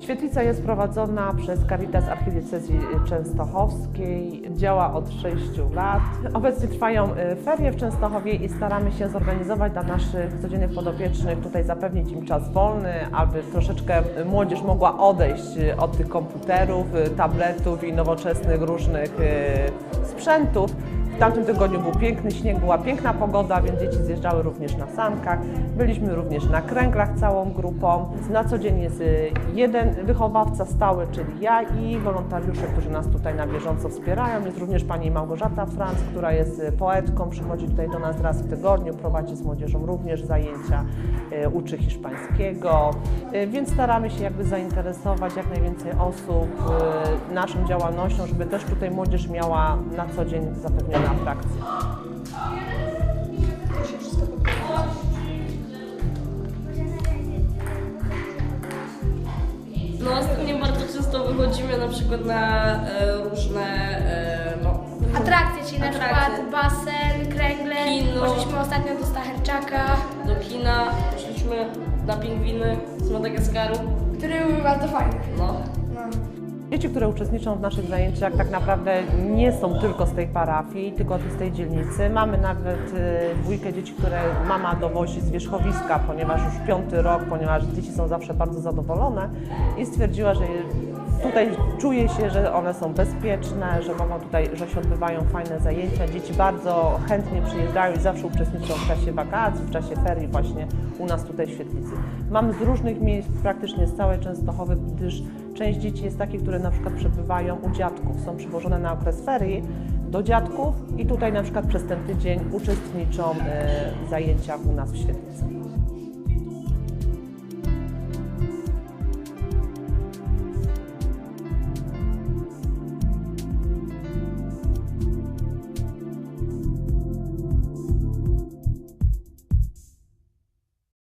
Świetlica jest prowadzona przez Caritas Archidiecezji Częstochowskiej. Działa od 6 lat. Obecnie trwają y, ferie w Częstochowie i staramy się zorganizować dla naszych codziennych podopiecznych, tutaj zapewnić im czas wolny, aby troszeczkę młodzież mogła odejść y, od tych komputerów, y, tabletów i nowoczesnych różnych sprzętów. W tamtym tygodniu był piękny śnieg, była piękna pogoda, więc dzieci zjeżdżały również na sankach. Byliśmy również na kręglach całą grupą. Na co dzień jest y, jeden wychowawca stały, czyli ja i wolontariusze, którzy nas tutaj na bieżąco wspierają. Jest również pani Małgorzata Franc, która jest y, poetką, przychodzi tutaj do nas raz w tygodniu, prowadzi z młodzieżą również zajęcia, y, uczy hiszpańskiego, więc staramy się jakby zainteresować jak najwięcej osób naszą działalnością, żeby też tutaj młodzież miała na co dzień zapewnione atrakcje. No ostatnio bardzo często wychodzimy na przykład na e, różne e, no, Atrakcje, czyli na Atrakcje. przykład basen, kręgle. Kino. Poszliśmy ostatnio do Stacherczaka, do kina, poszliśmy na pingwiny z Madagaskaru. który był bardzo fajny. No. No. Dzieci, które uczestniczą w naszych zajęciach, tak naprawdę nie są tylko z tej parafii, tylko z tej dzielnicy. Mamy nawet y, dwójkę dzieci, które mama dowozi z wierzchowiska, ponieważ już piąty rok, ponieważ dzieci są zawsze bardzo zadowolone i stwierdziła, że tutaj czuje się, że one są bezpieczne, że mogą tutaj, że się odbywają fajne zajęcia. Dzieci bardzo chętnie przyjeżdżają i zawsze uczestniczą w czasie wakacji, w czasie ferii właśnie u nas tutaj w Świetlicy. Mamy z różnych miejsc, praktycznie z całej Częstochowy, gdyż część dzieci jest takich, które na przykład przebywają u dziadków, są przywożone na okres ferii do dziadków i tutaj na przykład przez ten tydzień uczestniczą e, w zajęciach u nas w Świetlicy.